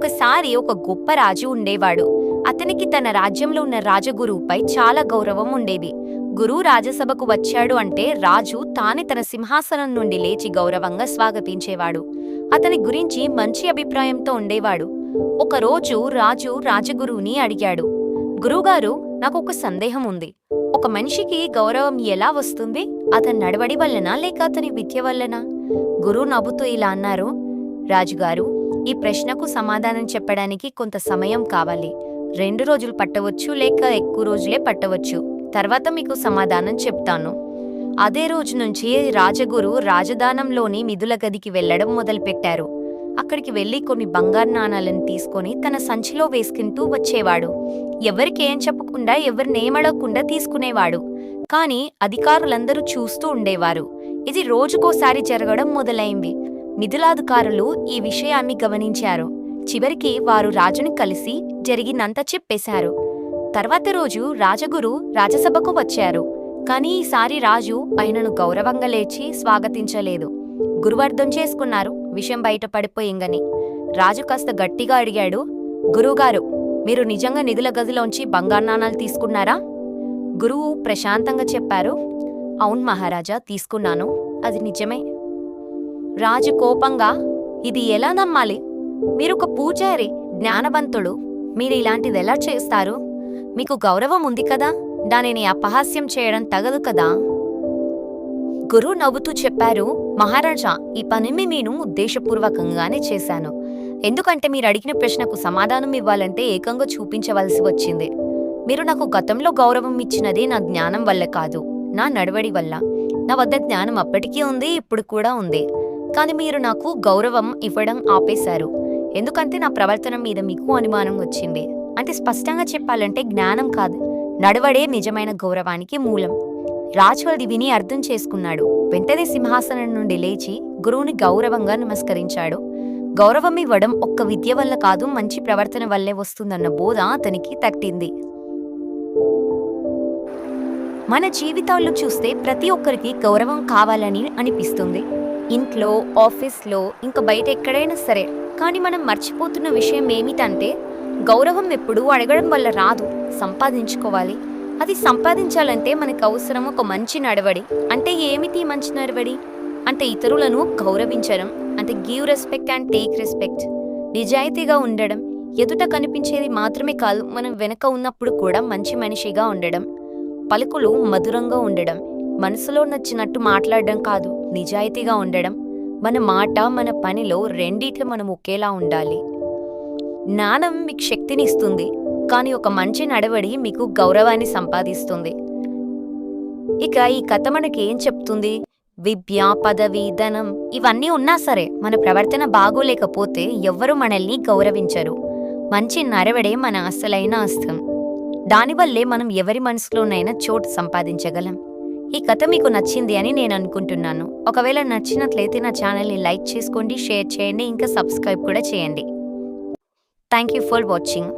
ఒకసారి ఒక గొప్ప రాజు ఉండేవాడు. అతనికి తన రాజ్యంలో ఉన్న రాజగురువుపై చాలా గౌరవం ఉండేది. గురువు రాజసభకు వచ్చాడు అంటే రాజు తానే తన సింహాసనం నుండి లేచి గౌరవంగా స్వాగతించేవాడు. అతని గురించి మంచి అభిప్రాయంతో ఉండేవాడు. ఒకరోజు రాజు రాజగురువుని అడిగాడు. గురువుగారు నాకు ఒక సందేహం ఉంది. ఒక మనిషికి గౌరవం ఎలా వస్తుంది? అతని నడవడి వల్లనా లేక అతని విద్య వల్లనా? గురువు నవ్వుతూ ఇలా అన్నారు. రాజుగారు ఈ ప్రశ్నకు సమాధానం చెప్పడానికి కొంత సమయం కావాలి. రెండు రోజులు పట్టవచ్చు లేక ఎక్కువ రోజులే పట్టవచ్చు. తర్వాత మీకు సమాధానం చెప్తాను. అదే రోజు నుంచి రాజగురు రాజధానంలోని మిథుల గదికి వెళ్ళడం మొదలుపెట్టారు. అక్కడికి వెళ్ళి కొన్ని బంగారు నాణాలను తీసుకొని తన సంచిలో వేసుకుంటూ వచ్చేవాడు. ఎవరికేం చెప్పకుండా ఎవరినేమడకుండా తీసుకునేవాడు. కాని అధికారులందరూ చూస్తూ ఉండేవారు. ఇది రోజుకోసారి జరగడం మొదలైంది. మిథులాధికారులు ఈ విషయాన్ని గమనించారు. చివరికి వారు రాజుని కలిసి జరిగినంత చెప్పేశారు. తర్వాత రోజు రాజగురు రాజసభకు వచ్చారు. కానీ ఈసారి రాజు ఆయనను గౌరవంగా లేచి స్వాగతించలేదు. గురువర్ధం చేసుకున్నారు. విషయం బయట పడిపోయింగని రాజు కాస్త గట్టిగా అడిగాడు. గురువుగారు మీరు నిజంగా నిధుల గదిలోంచి బంగారు నాణాలు తీసుకున్నారా? గురువు ప్రశాంతంగా చెప్పారు. అవును మహారాజా తీసుకున్నాను. అది నిజమే. రాజు కోపంగా ఇది ఎలా నమ్మాలి? మీరు ఒక పూజారి జ్ఞానవంతుడు మీరు ఇలాంటిది ఎలా చేస్తారు? మీకు గౌరవం ఉంది కదా? దానిని అపహాస్యం చేయడం తగదు కదా? గురువు నవ్వుతూ చెప్పారు మహారాజా ఈ పనిని నేను ఉద్దేశపూర్వకంగానే చేశాను. ఎందుకంటే మీరు అడిగిన ప్రశ్నకు సమాధానం ఇవ్వాలంటే ఏకంగా చూపించవలసి వచ్చింది. మీరు నాకు గతంలో గౌరవం ఇచ్చినది నా జ్ఞానం వల్ల కాదు. నా నడవడి వల్ల. నా వద్ద జ్ఞానం అప్పటికీ ఉంది ఇప్పుడు కూడా ఉంది. కానీ మీరు నాకు గౌరవం ఇవ్వడం ఆపేశారు. ఎందుకంటే నా ప్రవర్తన మీద మీకు అనుమానం వచ్చింది. అంటే స్పష్టంగా చెప్పాలంటే జ్ఞానం కాదు. నడవడే నిజమైన గౌరవానికి మూలం. రాజు అది విని అర్థం చేసుకున్నాడు. వెంటనే సింహాసనం నుండి లేచి గురువుని గౌరవంగా నమస్కరించాడు. గౌరవం ఇవ్వడం ఒక్క విద్య వల్ల కాదు మంచి ప్రవర్తన వల్లే వస్తుందన్న బోధ అతనికి తట్టింది. మన జీవితాల్లో చూస్తే ప్రతి ఒక్కరికి గౌరవం కావాలని అనిపిస్తుంది. ఇంట్లో ఆఫీస్లో ఇంకా బయట ఎక్కడైనా సరే. కానీ మనం మర్చిపోతున్న విషయం ఏమిటంటే గౌరవం ఎప్పుడూ అడగడం వల్ల రాదు. సంపాదించుకోవాలి. అది సంపాదించాలంటే మనకు అవసరం ఒక మంచి నడవడి. అంటే ఏమిటి మంచి నడవడి? అంటే ఇతరులను గౌరవించడం. అంటే give respect and take respect. నిజాయితీగా ఉండడం. ఎదుట కనిపించేది మాత్రమే కాదు మనం వెనక ఉన్నప్పుడు కూడా మంచి మనిషిగా ఉండడం. పలుకులు మధురంగా ఉండడం. మనసులో నచ్చినట్టు మాట్లాడడం కాదు. నిజాయితీగా ఉండడం మన మాట మన పనిలో రెండిటి మనం ఒకేలా ఉండాలి. జ్ఞానం మీకు శక్తిని ఇస్తుంది కానీ ఒక మంచి నడవడి మీకు గౌరవాన్ని సంపాదిస్తుంది. ఇక ఈ కథ మనకి ఏం చెప్తుంది? విద్య పదవి ధనం ఇవన్నీ ఉన్నా సరే మన ప్రవర్తన బాగోలేకపోతే ఎవ్వరూ మనల్ని గౌరవించరు. మంచి నడవడే మన అసలైన అస్తం. దానివల్లే మనం ఎవరి మనసులోనైనా చోటు సంపాదించగలం. ఈ కథ మీకు నచ్చింది అని నేను అనుకుంటున్నాను. ఒకవేళ నచ్చినట్లయితే నా ఛానల్ని లైక్ చేసుకోండి షేర్ చేయండి ఇంకా సబ్స్క్రైబ్ కూడా చేయండి. Thank you for watching